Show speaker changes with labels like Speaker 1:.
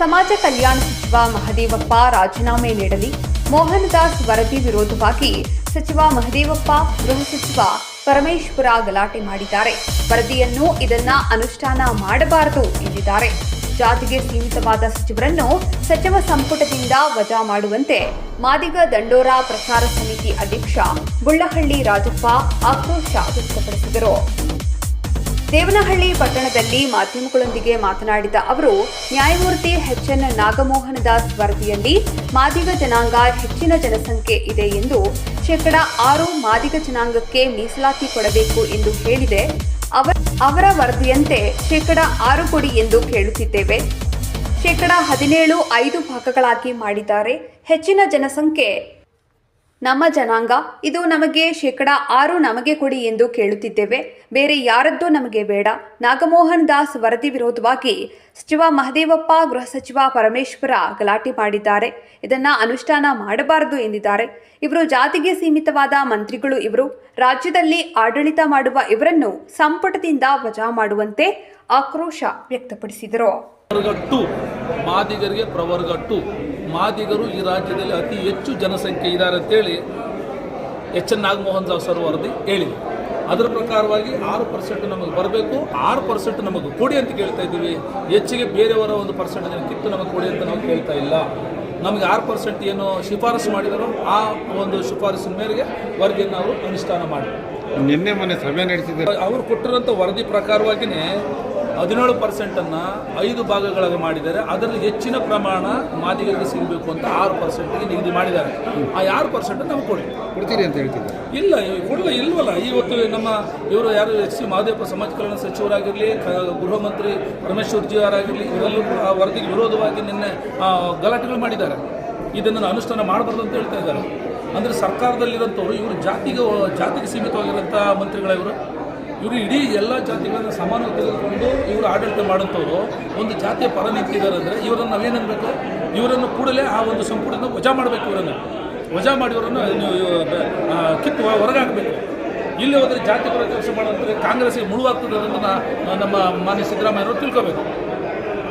Speaker 1: ಸಮಾಜ ಕಲ್ಯಾಣ ಸಚಿವ ಮಹದೇವಪ್ಪ ರಾಜೀನಾಮೆ ನೀಡಲಿ. ಮೋಹನ್ ದಾಸ್ ವರದಿ ವಿರೋಧವಾಗಿ ಸಚಿವ ಮಹದೇವಪ್ಪ ಗೃಹ ಸಚಿವ ಪರಮೇಶ್ವರ ಗಲಾಟೆ ಮಾಡಿದ್ದಾರೆ. ವರದಿಯನ್ನು ಇದನ್ನ ಅನುಷ್ಠಾನ ಮಾಡಬಾರದು ಎಂದಿದ್ದಾರೆ. ಜಾತಿಗೆ ಸೀಮಿತವಾದ ಸಚಿವರನ್ನು ಸಚಿವ ಸಂಪುಟದಿಂದ ವಜಾ ಮಾಡುವಂತೆ ಮಾದಿಗ ದಂಡೋರ ಪ್ರಚಾರ ಸಮಿತಿ ಅಧ್ಯಕ್ಷ ಬುಳ್ಳಹಳ್ಳಿ ರಾಜಪ್ಪ ಆಕ್ರೋಶ ವ್ಯಕ್ತಪಡಿಸಿದರು. ದೇವನಹಳ್ಳಿ ಪಟ್ಟಣದಲ್ಲಿ ಮಾಧ್ಯಮಗಳೊಂದಿಗೆ ಮಾತನಾಡಿದ ಅವರು, ನ್ಯಾಯಮೂರ್ತಿ ಎಚ್ ಎನ್ ನಾಗಮೋಹನ ದಾಸ್ ವರದಿಯಲ್ಲಿ ಮಾದಿಗ ಜನಾಂಗ ಹೆಚ್ಚಿನ ಜನಸಂಖ್ಯೆ ಇದೆ ಎಂದು ಶೇಕಡ ಆರು ಮಾದಿಗ ಜನಾಂಗಕ್ಕೆ ಮೀಸಲಾತಿ ಕೊಡಬೇಕು ಎಂದು ಹೇಳಿದೆ. ಅವರ ಅವರ ವರದಿಯಂತೆ ಶೇಕಡ ಆರು ಕೊಡಿ ಎಂದು ಕೇಳುತ್ತಿದ್ದೇವೆ. ಶೇಕಡ ಹದಿನೇಳು ಐದು ಭಾಗಗಳಾಗಿ ಮಾಡಿದ್ದಾರೆ. ಹೆಚ್ಚಿನ ಜನಸಂಖ್ಯೆ ನಮ್ಮ ಜನಾಂಗ, ಇದು ನಮಗೆ ಶೇಕಡ ಆರು ನಮಗೆ ಕೊಡಿ ಎಂದು ಕೇಳುತ್ತಿದ್ದೇವೆ. ಬೇರೆ ಯಾರದ್ದೂ ನಮಗೆ ಬೇಡ. ನಾಗಮೋಹನ್ ದಾಸ್ ವರದಿ ವಿರೋಧವಾಗಿ ಸಚಿವ ಮಹದೇವಪ್ಪ, ಗೃಹ ಸಚಿವ ಪರಮೇಶ್ವರ ಗಲಾಟೆ ಮಾಡಿದ್ದಾರೆ. ಇದನ್ನ ಅನುಷ್ಠಾನ ಮಾಡಬಾರದು ಎಂದಿದ್ದಾರೆ. ಇವರು ಜಾತಿಗೆ ಸೀಮಿತವಾದ ಮಂತ್ರಿಗಳು ಇವರು. ರಾಜ್ಯದಲ್ಲಿ ಆಡಳಿತ ಮಾಡುವ ಇವರನ್ನು ಸಂಪುಟದಿಂದ ವಜಾ ಮಾಡುವಂತೆ ಆಕ್ರೋಶ ವ್ಯಕ್ತಪಡಿಸಿದರು.
Speaker 2: ಮಾದಿಗರು ಈ ರಾಜ್ಯದಲ್ಲಿ ಅತಿ ಹೆಚ್ಚು ಜನಸಂಖ್ಯೆ ಇದ್ದಾರೆ ಅಂತೇಳಿ H N Nagamohan Rao sir ವರದಿ ಹೇಳಿದೆ. ಅದರ ಪ್ರಕಾರವಾಗಿ ಆರು ಪರ್ಸೆಂಟ್ ನಮಗೆ ಬರಬೇಕು ಆರು ಪರ್ಸೆಂಟ್ ನಮಗೆ ಕೊಡಿ ಅಂತ ಕೇಳ್ತಾ ಇದ್ದೀವಿ. ಹೆಚ್ಚಿಗೆ ಬೇರೆಯವರ ಒಂದು ಪರ್ಸೆಂಟ್ ಕಿತ್ತು ನಮಗೆ ಕೊಡಿ ಅಂತ ನಾವು ಕೇಳ್ತಾ ಇಲ್ಲ. ನಮಗೆ ಆರು ಪರ್ಸೆಂಟ್ ಏನು ಶಿಫಾರಸು ಮಾಡಿದರೋ ಆ ಒಂದು ಶಿಫಾರಸಿನ ಮೇರೆಗೆ ವರದಿಯನ್ನು ಅವರು ಅನುಷ್ಠಾನ ಮಾಡಿ
Speaker 3: ನಿನ್ನೆ ಮೊನ್ನೆ ಸಭೆ ನಡೆಸಿದ್ದಾರೆ
Speaker 2: ಅವರು ಕೊಟ್ಟಿರೋಂಥ ವರದಿ ಪ್ರಕಾರವಾಗಿಯೇ ಹದಿನೇಳು ಪರ್ಸೆಂಟನ್ನು ಐದು ಭಾಗಗಳಾಗಿ ಮಾಡಿದ್ದಾರೆ. ಅದರಲ್ಲಿ ಹೆಚ್ಚಿನ ಪ್ರಮಾಣ ಮಾದಿಗರಿಗೆ ಸಿಗಬೇಕು ಅಂತ ಆರು ಪರ್ಸೆಂಟ್ಗೆ ನಿಗದಿ ಮಾಡಿದ್ದಾರೆ. ಆ ಆರು ಪರ್ಸೆಂಟ್ ನಮ್ಗೆ ಕೊಡಿ.
Speaker 3: ಕೊಡ್ತೀರಿ ಅಂತ ಹೇಳ್ತಿದ್ದಾರೆ.
Speaker 2: ಇಲ್ಲ ಕೊಡಲ್ಲ ಇಲ್ವಲ್ಲ. ಇವತ್ತು ನಮ್ಮ ಇವರು ಯಾರು ಎಚ್ ಸಿ ಮಹದೇವಪ್ಪ ಸಮಾಜ ಕಲ್ಯಾಣ ಸಚಿವರಾಗಿರಲಿ ಗೃಹ ಮಂತ್ರಿ ಪರಮೇಶ್ವರ್ ಜಿ ಅವರಾಗಿರಲಿ ಇವರೆಲ್ಲರೂ ಕೂಡ ಆ ವರದಿಗೆ ವಿರೋಧವಾಗಿ ನಿನ್ನೆ ಗಲಾಟೆಗಳು ಮಾಡಿದ್ದಾರೆ. ಇದನ್ನು ಅನುಷ್ಠಾನ ಮಾಡಬಾರ್ದು ಅಂತ ಹೇಳ್ತಾ ಇದ್ದಾರೆ. ಅಂದರೆ ಸರ್ಕಾರದಲ್ಲಿರೋಂಥವ್ರು ಇವರು ಜಾತಿಗೆ ಜಾತಿಗೆ ಸೀಮಿತವಾಗಿರುವಂಥ ಮಂತ್ರಿಗಳ ಇವರು. ಇವರು ಇಡೀ ಎಲ್ಲ ಜಾತಿಗಳನ್ನು ಸಮಾನ ತೆಗೆದುಕೊಂಡು ಇವರು ಆಡಳಿತ ಮಾಡೋಂಥವ್ರು ಒಂದು ಜಾತಿಯ ಪರ ನಿಂತಿದ್ದಾರೆ ಅಂದರೆ ಇವರನ್ನು ನಾವೇನನ್ಬೇಕು ಇವರನ್ನು ಕೂಡಲೇ ಆ ಒಂದು ಸಂಪುಟದಿಂದ ವಜಾ ಮಾಡಬೇಕು ಇವರನ್ನು. ವಜಾ ಮಾಡಿವರನ್ನು ಕಿತ್ತು ಹೊರಗೆ ಹಾಕಬೇಕು ಇಲ್ಲಿ ಹೋದರೆ ಜಾತಿ ಪರ ಕೆಲಸ ಮಾಡೋದ್ರೆ ಕಾಂಗ್ರೆಸ್ಗೆ ಮುಳುವಾಗ್ತದೆ ಅನ್ನೋದನ್ನು ನಮ್ಮ ಮಾನ್ಯ ಸಿದ್ದರಾಮಯ್ಯವರು ತಿಳ್ಕೋಬೇಕು.